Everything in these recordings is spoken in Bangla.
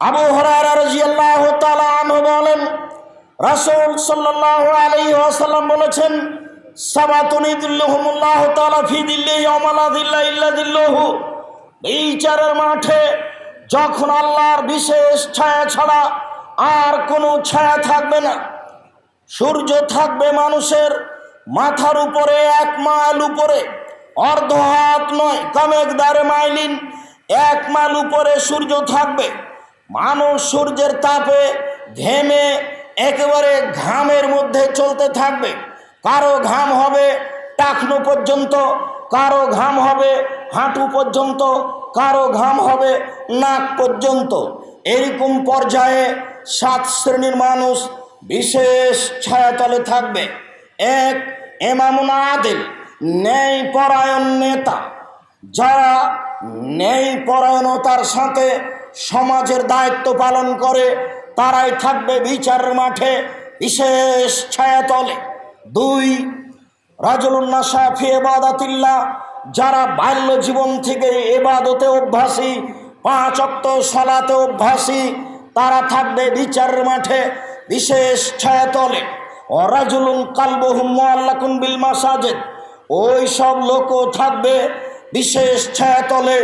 আবু বলেন, রাসূল সাল্লাল্লাহু আলাইহি ওয়াসাল্লাম বলেছেন দিল্লা দিল্লুহু। বিচারের মাঠে যখন আল্লাহর বিশেষ ছায়া ছাড়া আর কোনো ছায়া থাকবে না, সূর্য থাকবে মানুষের মাথার উপরে এক মাইল উপরে, অর্ধ হাত নয়, কামেকদারে মাইলিন, এক মাইল উপরে সূর্য থাকবে। মানুষ সূর্যের তাপে ঘেমে একেবারে ঘামের মধ্যে চলতে থাকবে। কারও ঘাম হবে টাকনো পর্যন্ত, কারও ঘাম হবে হাঁটু পর্যন্ত, কারও ঘাম হবে নাক পর্যন্ত। এরকম পর্যায়ে সাত শ্রেণির মানুষ বিশেষ ছায়াতলে থাকবে। এক এমামুন আদিল ন্যায় পরায়ণ নেতা। যারা ন্যায় পরায়ণতার সাথে সমাজের দায়িত্ব পালন করে, তারাই থাকবে বিচারের মাঠে বিশেষ ছায়াতলে। দুই রাজুলুন্না সাফি এবাদাতিল্লাহ যারা বাল্য জীবন থেকে এবাদতে অভ্যাসী, পাঁচ অক্ত সলাতে অভ্যাসী, তারা থাকবে বিচারের মাঠে বিশেষ ছায়াতলে। অরাজুলুন কালবহুম বিল মাসাজেদ, ওই সব লোকও থাকবে বিশেষ ছায়াতলে,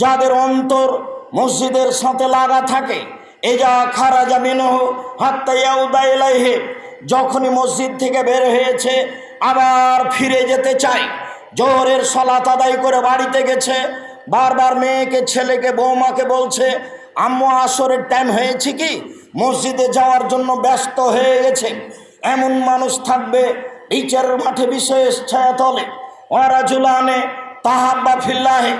যাদের অন্তর মসজিদের সাথে লাগা থাকে। এজা খারাজা মিনহ হাত্তাইয়াউদাইলাইহে যখনই মসজিদ থেকে বের হয়েছে, আবার ফিরে যেতে চায়। জোহরের সলাত আদায় করে বাড়িতে গেছে। বারবার মেয়েকে, ছেলেকে, বৌমাকে বলছে, আম্মু, আসরের টাইম হয়েছে কি? মসজিদে যাওয়ার জন্য ব্যস্ত হয়ে গেছে। এমন মানুষ থাকবে বিচারের মাঠে বিশেষ ছায়াতলে ওরা জুলানে তাহাব্বা ফিল্লাহে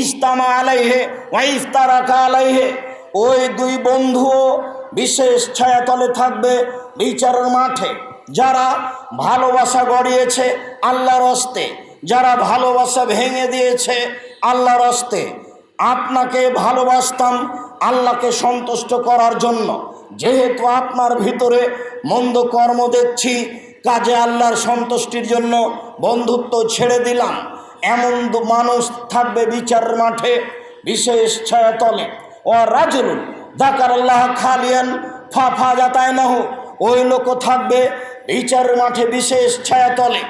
ইস্তামা আলাইহে ওয়া ইফতারাকা আলাইহে। ওই দুই বন্ধুও বিশেষ ছায়াতলে থাকবে বিচারের মাঠে। যারা ভালোবাসা গড়িয়েছে আল্লাহর হস্তে, যারা ভালোবাসা ভেঙে দিয়েছে আল্লাহর হস্তে, আপনাকে ভালোবাসতাম আল্লাহকে সন্তুষ্ট করার জন্য। যেহেতু আপনার ভিতরে মন্দ কর্ম দেখছি, কাজে আল্লাহর সন্তুষ্টির জন্য বন্ধুত্ব ছেড়ে দিলাম। এমন মানুষ থাকবে বিচারের মাঠে, বিশেষ ছায়াতলে ও রাজুলুন দাকার আল্লাহ খালিয়ান ফাফা যাতায় না ওই লোকও থাকবে বিচারের মাঠে বিশেষ ছায়াতলে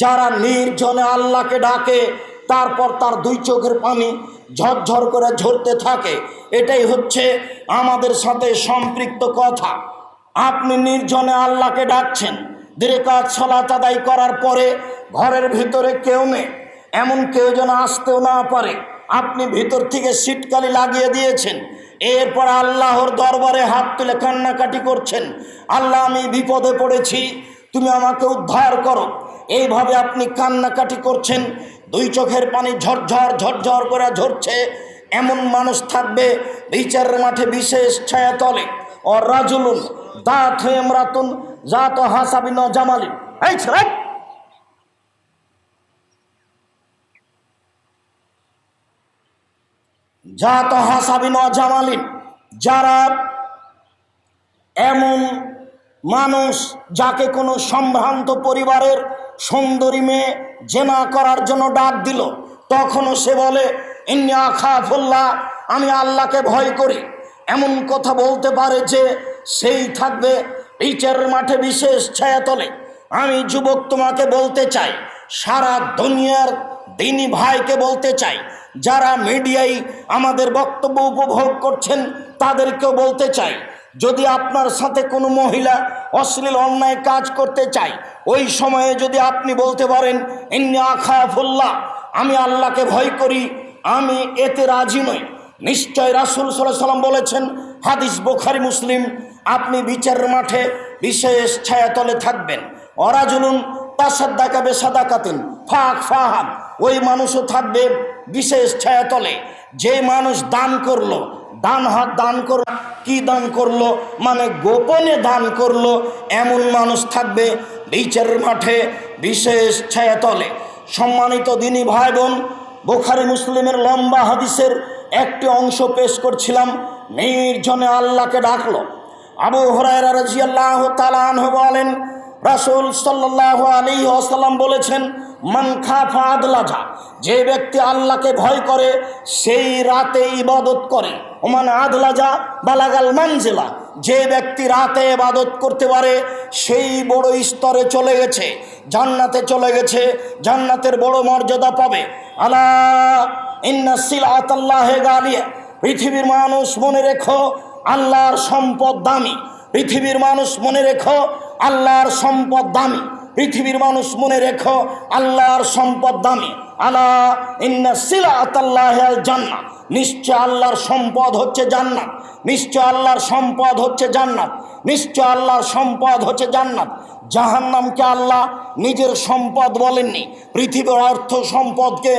যারা নির্জনে আল্লাহকে ডাকে, তারপর তার দুই চোখের পানি ঝরঝর করে ঝরতে থাকে। এটাই হচ্ছে আমাদের সাথে সম্পৃক্ত কথা। আপনি নির্জনে আল্লাহকে ডাকছেন দীর্ঘাত সলাত আদায় করার পরে ঘরের ভিতরে কেউ নেই। এমন কেউ যেন আসতেও না পারে। আপনি ভিতর থেকে সিটকালি লাগিয়ে দিয়েছেন। এরপর আল্লাহর দরবারে হাত তুলে কান্নাকাটি করছেন। আল্লাহ, আমি বিপদে পড়েছি। তুমি আমাকে উদ্ধার করো। এইভাবে আপনি কান্নাকাটি করছেন। দুই চোখের পানি ঝরঝর ঝরঝর করে ঝরছে। এমন মানুষ থাকবে, বিচারের মাঠে বিশেষ ছায়াতলে ও রাজুলুন দাঁত হয়ে রাতুন জাত হাসাবিন জামালিন এই ছেলে জাত হাসাবিন জামালিন, যারা এমন মানুষ যাকে কোনো সম্ভ্রান্ত পরিবারের সুন্দরী মেয়ে জেনা করার জন্য ডাক দিল, তখনও সে বলে, ইন্নি আখাফুল্লাহ, আমি আল্লাহকে ভয় করি। এমন কথা বলতে পারে যে সেই থাকবে বিচারের মাঠে বিশেষ ছায়াতলে। আমি যুবক তোমাকে বলতে চাই, সারা দুনিয়ার দিনী ভাইকে বলতে চাই যারা মিডিয়ায় আমাদের বক্তব্য উপভোগ করছেন, তাদেরকেও বলতে চাই, যদি আপনার সাথে কোনো মহিলা অশ্লীল অন্যায় কাজ করতে চায়, ওই সময়ে যদি আপনি বলতে পারেন, ইন্নি আখাফুল্লাহ আমি আল্লাহকে ভয় করি, আমি এতে রাজি নই। নিশ্চয় রাসুল সাল্লাহ সাল্লাম বলেছেন, হাদিস বোখারি, মুসলিম, আপনি বিচারের মাঠে বিশেষ ছায়াতলে থাকবেন। অরাজুলুন তাসাদ্দাকা বেসাদাকাতিন, ফাঁক ফাহাম। ওই মানুষও থাকবে বিশেষ ছায়াতলে। যে মানুষ দান করল দান হাত দান করল কি দান করল মানে গোপনে দান করল, এমন মানুষ থাকবে বিচারের মাঠে বিশেষ ছায়াতলে। সম্মানিত দিনী ভাই বোন বোখারি মুসলিমের লম্বা হাদিসের একটি অংশ পেশ করছিলাম, নির্জনে আল্লাহকে ডাকলো। আবু হরাইরা রাজিয়াল্লাহ তালান বলেন, রাসুল সাল্লাহ আলী আসাল্লাম বলেছেন মান খাফা যে ব্যক্তি আল্লাহকে ভয় করে, সেই রাতে ইবাদত করে। ওমান আদলাজা বালাগাল মানজেলা। যে ব্যক্তি রাতে ইবাদত করতে পারে, সেই বড় স্তরে চলে গেছে, জান্নাতে চলে গেছে, জান্নাতের বড় মর্যাদা পাবে। আলা ইন্না সিলাত আল্লাহে গালিয়া। পৃথিবীর মানুষ মনে রেখো, আল্লাহর সম্পদ দামি। পৃথিবীর মানুষ মনে রেখো, আল্লাহর সম্পদ দামি। পৃথিবীর মানুষ মনে রেখো, আল্লাহর সম্পদ দামি। আলা ইন্না সিলাত আল্লাহ জান্নাত নিশ্চয় আল্লাহর সম্পদ হচ্ছে জান্নাত। নিশ্চয় আল্লাহর সম্পদ হচ্ছে জান্নাত। নিশ্চয় আল্লাহর সম্পদ হচ্ছে জান্নাত। জাহান্নামকে আল্লাহ নিজের সম্পদ বলেননি। পৃথিবীর অর্থ সম্পদকে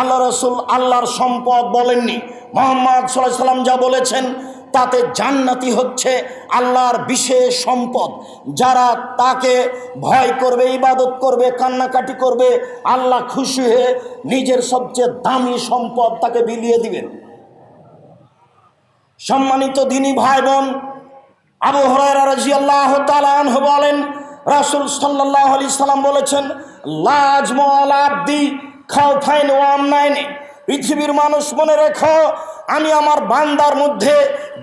আল্লাহ রসুল আল্লাহর সম্পদ বলেননি। মোহাম্মদ সাল্লাহ সাল্লাম যা বলেছেন তাতে জান্নাতি হচ্ছে আল্লাহর বিশেষ সম্পদ। যারা তাকে ভয় করবে, ইবাদত করবে, কান্নাকাটি করবে, আল্লাহ খুশি হয়ে নিজের সবচেয়ে দামি সম্পদ তাকে বিলিয়ে দিবেন। সম্মানিত দিনী ভাই বোন আবু হরাইরা রাজিয়াল্লাহ তালাহ বলেন, রাসুল সাল্লাহ আলি সাল্লাম বলেছেন লাজ মল আব্দি খাও ফাইন ওয়াম নাইনে পৃথিবীর মানুষ মনে রেখো, আমি আমার বান্দার মধ্যে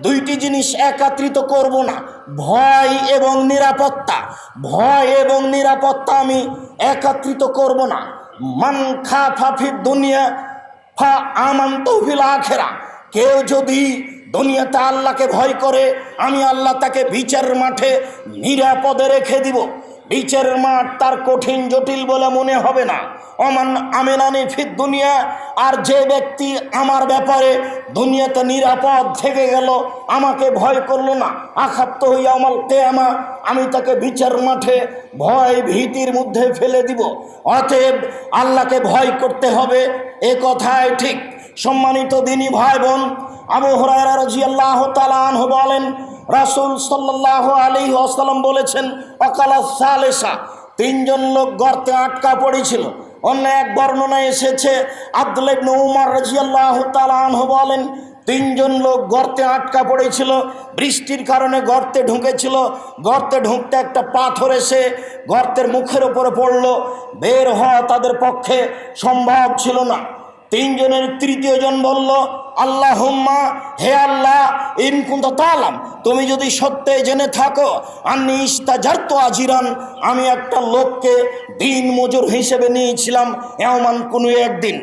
দুইটি জিনিস একাত্রিত করব না। ভয় এবং নিরাপত্তা। ভয় এবং নিরাপত্তা আমি একাত্রিত করব না। মান খা ফাফি দুনিয়া ফা আমান তহফিল আখেরা। কেউ যদি দুনিয়াতে আল্লাহকে ভয় করে, আমি আল্লাহ তাকে বিচার মাঠে নিরাপদে রেখে দিব। বিচারের মাঠ তার কঠিন, জটিল বলে মনে হবে না। অমান আমেনানি ফির দুনিয়া, আর যে ব্যক্তি আমার ব্যাপারে দুনিয়াতে নিরাপদ থেকে গেল, আমাকে ভয় করল না। আখাপ্ত হইয়া আমার তেয়ামা আমি তাকে বিচার মাঠে ভয় ভীতির মধ্যে ফেলে দিব। অতএব আল্লাহকে ভয় করতে হবে, এ কথাই ঠিক। সম্মানিত দিনী ভাই বোন, আবু হরাইরা রাজিয়াল্লাহ তালাহ বলেন রাসুল সাল্লাহ আলী আসালাম বলেছেন, অকালা সালেসা। তিনজন লোক গর্তে আটকা পড়েছিল। অন্য এক বর্ণনা এসেছে, আব্দুল ইবনে রাজিয়াল্লাহ তালাহ বলেন, তিনজন লোক গর্তে আটকা পড়েছিল, বৃষ্টির কারণে গর্তে ঢুকেছিল। গর্তে ঢুকতে একটা পাথর এসে গর্তের মুখের ওপরে পড়ল। বের হওয়া তাদের পক্ষে সম্ভব ছিল না। তিনজনের তৃতীয় জন বলল আল্লাহ হুম্মা হে আল্লাহ ইনকুন্ত তালাম তুমি যদি সত্যে জেনে থাকো, আন্নি ইস্তাজার্ত আজিরান আমি একটা লোককে দিন মজুর হিসেবে নিয়েছিলাম এমন কোনো একদিন।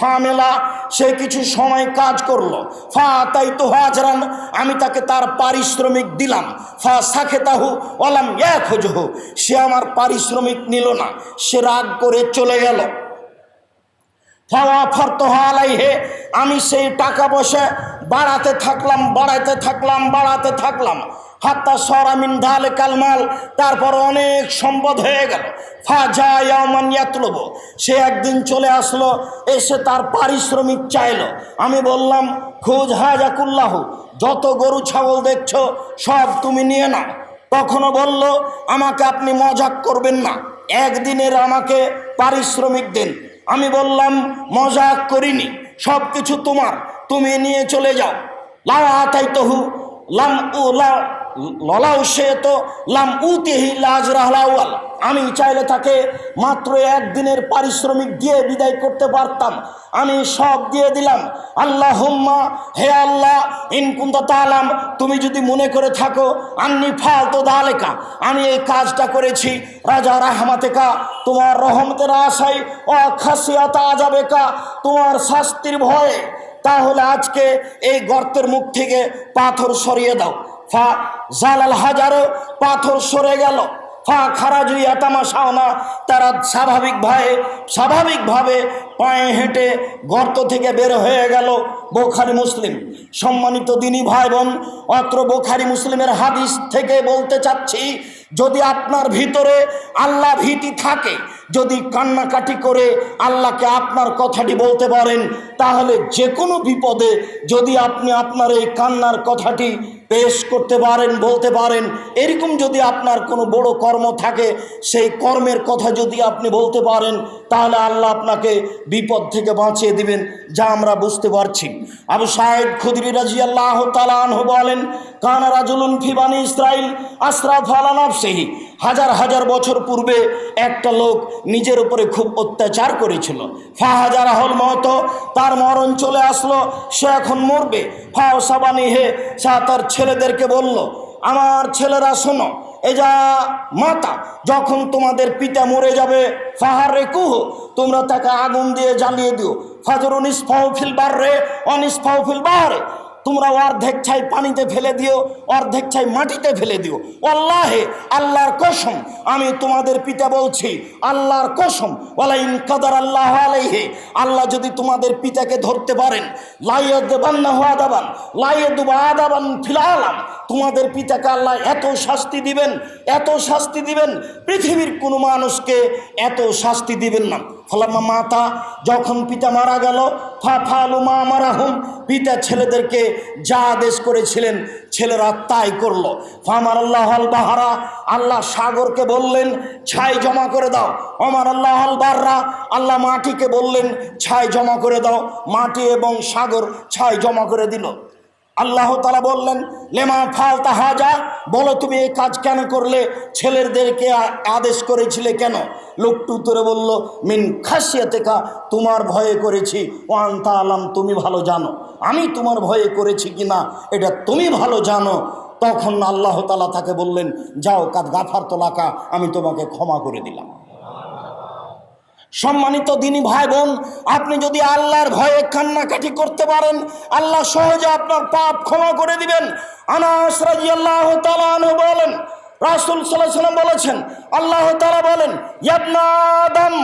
ফামেলা, সে কিছু সময় কাজ করল। ফা তাই তো হাজরান, আমি তাকে তার পারিশ্রমিক দিলাম। ফা সাখে তাহু অলাম এক হজহু সে আমার পারিশ্রমিক নিল না, সে রাগ করে চলে গেল। হে আমি সেই টাকা পয়সা বাড়াতে থাকলাম বাড়াতে থাকলাম বাড়াতে থাকলাম। হাত্তা সরামিন ঢালে কালমাল তারপর অনেক সম্পদ হয়ে গেল। ফা যায়ামানিয়াতলব সে একদিন চলে আসলো, এসে তার পারিশ্রমিক চাইলো। আমি বললাম, খোঁজ হাজাকুল্লাহ, যত গরু, ছাগল দেখছ, সব তুমি নিয়ে নাও। তখনও বলল, আমাকে আপনি মজাক করবেন না। একদিনের আমাকে পারিশ্রমিক দিন। আমি বললাম, মজাক করিনি সব কিছু তোমার, তুমি নিয়ে চলে যাও। লাও আতাই তহু লাম ও লা ললাও সে তো লাম উতেহি লাজ রাহলাওয়াল আমি চাইলে তাকে মাত্র একদিনের পারিশ্রমিক দিয়ে বিদায় করতে পারতাম। আমি সব দিয়ে দিলাম। আল্লাহ হুম্মা হে আল্লাহ ইনকুন্ত তালাম তুমি যদি মনে করে থাকো, আন্নি ফালতো দালেকা, আমি এই কাজটা করেছি। রাজা রাহমাতেকা, তোমার রহমতের আশাই অখাসিয়াতা আজাবেকা তোমার শাস্তির ভয়ে। তাহলে আজকে এই গর্তের মুখ থেকে পাথর সরিয়ে দাও। ফা, জালাল হাজারো, পাথর সরে গেল। ফা খারাজুই আতামা শাওনা তারা স্বাভাবিকভাবে স্বাভাবিকভাবে পায়ে হেঁটে গর্ত থেকে বের হয়ে গেল বোখারি মুসলিম। সম্মানিত দিনী ভাই বোন অত্র বোখারি মুসলিমের হাদিস থেকে বলতে চাচ্ছি, যদি আপনার ভিতরে আল্লাহ ভীতি থাকে, যদি কান্নাকাটি করে আল্লাহকে আপনার কথাটি বলতে পারেন, তাহলে যে কোনো বিপদে যদি আপনি আপনার এই কান্নার কথাটি পেশ করতে পারেন, বলতে পারেন, এরকম যদি আপনার কোনো বড় কর্ম থাকে, সেই কর্মের কথা যদি আপনি বলতে পারেন, তাহলে আল্লাহ আপনাকে বিপদ থেকে বাঁচিয়ে দিবেন, যা আমরা বুঝতে পারছি। আবু সাহেব খুদরি রাজি আল্লাহ তালাহ বলেন, কানা রাজুলুন ফিবানি ইসরাইল আশরাফ আলানাফ সেহি হাজার হাজার বছর পূর্বে একটা লোক নিজের উপরে খুব অত্যাচার করেছিল। ফাহাজারা হল মত তার মরণ চলে আসলো, সে এখন মরবে। ফাও সাবানি হে সা তার ছেলেদেরকে বলল, আমার ছেলেরা শোনো এজা মাতা, যখন তোমাদের পিতা মরে যাবে, ফাহারে কুহ, তোমরা তাকে আগুন দিয়ে জ্বালিয়ে দিও। ফাজর নিষ্ফাও ফিল বার রে অনিষ্ফাও ফিল বাহারে তোমরা অর্ধেক ছাই পানিতে ফেলে দিও, অর্ধেক ছাই মাটিতে ফেলে দিও। আল্লাহে আল্লাহর কসম, আমি তোমাদের পিতা বলছি, আল্লাহর কসম, ওয়ালাইন কাদার আল্লাহ আলাইহে, আল্লাহ যদি তোমাদের পিতাকে ধরতে পারেন লাইয়দাবান্না হওয়া দাবান লাইয়দুবা আদাবান ফিলালাম তোমাদের পিতাকে আল্লাহ এত শাস্তি দিবেন, এত শাস্তি দিবেন, পৃথিবীর কোনো মানুষকে এত শাস্তি দিবেন না। ফলামা মাতা, যখন পিতা মারা গেল ফা ফালু মা মারা হুম পিতা ছেলেদেরকে যা আদেশ করেছিলেন ছেলেরা তাই করল। ফামার আল্লাহ আল বাহারা আল্লাহ সাগরকে বললেন, ছাই জমা করে দাও। অমার আল্লাহ আল বাররা আল্লাহ মাটিকে বললেন, ছাই জমা করে দাও। মাটি এবং সাগর ছাই জমা করে দিল। আল্লাহ তালা বললেন, লেমা ফাল তাহাজা বলো তুমি এই কাজ কেন করলে? ছেলেদেরকে আদেশ করেছিলে কেন? লোকটু উত্তরে বলল, মিন খাসিয়াতেকা, তোমার ভয়ে করেছি। ও আন্তা আলাম, তুমি ভালো জানো। আমি তোমার ভয়ে করেছি কি না এটা তুমি ভালো জানো। তখন আল্লাহ তালা তাকে বললেন, যাও কাদ গাফার তোলাকা, আমি তোমাকে ক্ষমা করে দিলাম। সম্মানিত দিনী ভাই বোন আপনি যদি আল্লাহর ভয়ে কান্নাকাটি করতে পারেন, আল্লাহ সহজে আপনার পাপ ক্ষমা করে দিবেন। আনাস রাজিয়াল্লাহ তাআলা বলেন, রাসূল সাল্লাম বলেছেন, আল্লাহ তালা বলেন, ইয়াবনা আদম,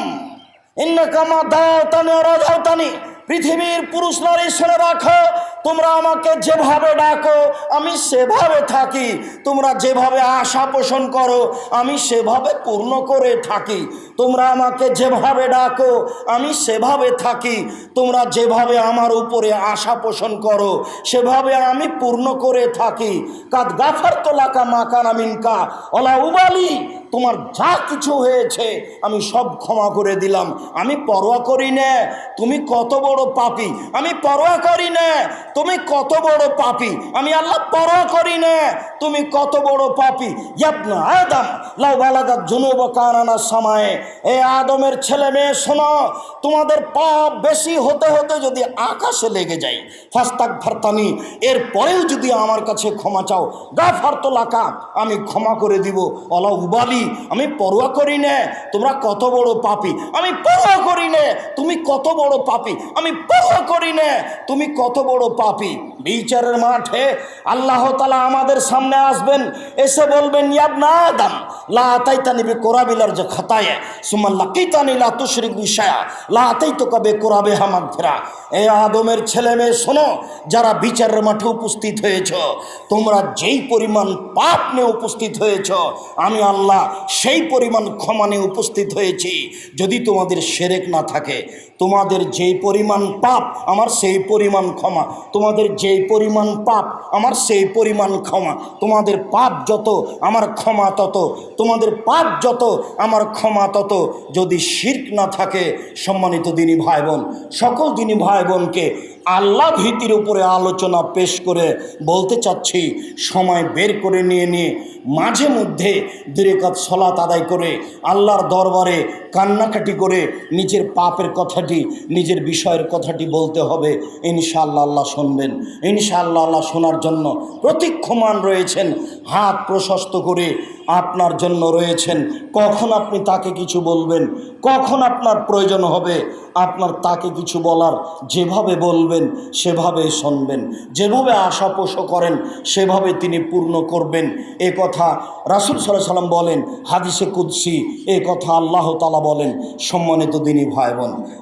ইন্নাকা মা দাওতানি রাজাওতানি, পৃথিবীর পুরুষ নারী শুনে রাখো তোমরা আমাকে যেভাবে ডাকো, আমি সেভাবে থাকি। তোমরা যেভাবে আশা পোষণ করো, আমি সেভাবে পূর্ণ করে থাকি। তোমরা আমাকে যেভাবে ডাকো, আমি সেভাবে থাকি। তোমরা যেভাবে আমার উপরে আশা পোষণ করো, সেভাবে আমি পূর্ণ করে থাকি। কাদ গাফার তোলাকা মাকানা মিনকা, অলা উবালি, তোমার যা কিছু হয়েছে, আমি সব ক্ষমা করে দিলাম। আমি পরোয়া করি না, তুমি কত বড় পাপি, আমি পরোয়া করি না তুমি কত বড় পাপি? আমি আল্লাহ পরোয়া করি না। তুমি কত বড় পাপি? ইয়াবনা আদম, লাউ বালাগাত জুনুব কানানা সময়ে। এ আদমের ছেলে মেয়ে, শোনো, তোমাদের পাপ বেশি হতে হতে যদি আকাশে লেগে যায়, ফাস্তাক ফারতানি, এর পরেও যদি আমার কাছে ক্ষমা চাও, গা ফারতলাকা আমি ক্ষমা করে দিব। অলা উবালি আমি পরোয়া করি না। তোমরা কত বড় পাপি? আমি পরোয়া করি না। তুমি কত বড় পাপি? আমি পরোয়া করি না। তুমি কত বড় পাপি। বিচারের মাঠে আল্লাহ তালা আমাদের সামনে আসবেন, এসে বলবেন ইয়াবনা আদম, লা আতাইতানি বে কোরাবিলার যে খতায়ে সুমান লাকিতানি লা তুশরিক বিশায়া লা আতাইতো কবে কোরাবে হামাক ফেরা এ আদমের ছেলে মেয়ে শোনো, যারা বিচারের মাঠে উপস্থিত হয়েছ, তোমরা যেই পরিমাণ পাপ নিয়ে উপস্থিত হয়েছ, আমি আল্লাহ সেই পরিমাণ ক্ষমা নিয়ে উপস্থিত হয়েছি। যদি তোমাদের সেরেক না থাকে, তোমাদের যেই পরিমাণ পাপ, আমার সেই পরিমাণ ক্ষমা তোমাদের যেই পরিমাণ পাপ, আমার সেই পরিমাণ ক্ষমা। তোমাদের পাপ যত, আমার ক্ষমা তত। তোমাদের পাপ যত, আমার ক্ষমা তত। যদি শির্ক না থাকে, সম্মানিত দিনী ভাই বোন সকল দিনী ভাই বোনকে আল্লাহ ভীতির উপরে আলোচনা পেশ করে বলতে চাচ্ছি, সময় বের করে নিয়ে নিয়ে, মাঝে মধ্যে দুরেকাত সলাত আদায় করে আল্লাহর দরবারে কান্নাকাটি করে নিজের পাপের কথাটি, নিজের বিষয়ের কথাটি বলতে হবে। ইনশাআল্লাহ আল্লাহ শুনবেন। ইনশাআল্লাহ আল্লাহ শোনার জন্য প্রতীক্ষমান রয়েছেন। হাত প্রশস্ত করে আপনার জন্য রয়েছেন। কখন আপনি তাকে কিছু বলবেন? কখন আপনার প্রয়োজন হবে? আপনার তাকে কিছু বলার যেভাবে বলবেন, সেভাবেই শুনবেন। যেভাবে আশা পোষ করেন, সেভাবে তিনি পূর্ণ করবেন। এ কথা রাসুল সাল্লাহ সাল্লাম বলেন, হাদিসে কুদ্সি, এ কথা আল্লাহ তালা বলেন, সম্মানিত দিনী ভাই বোন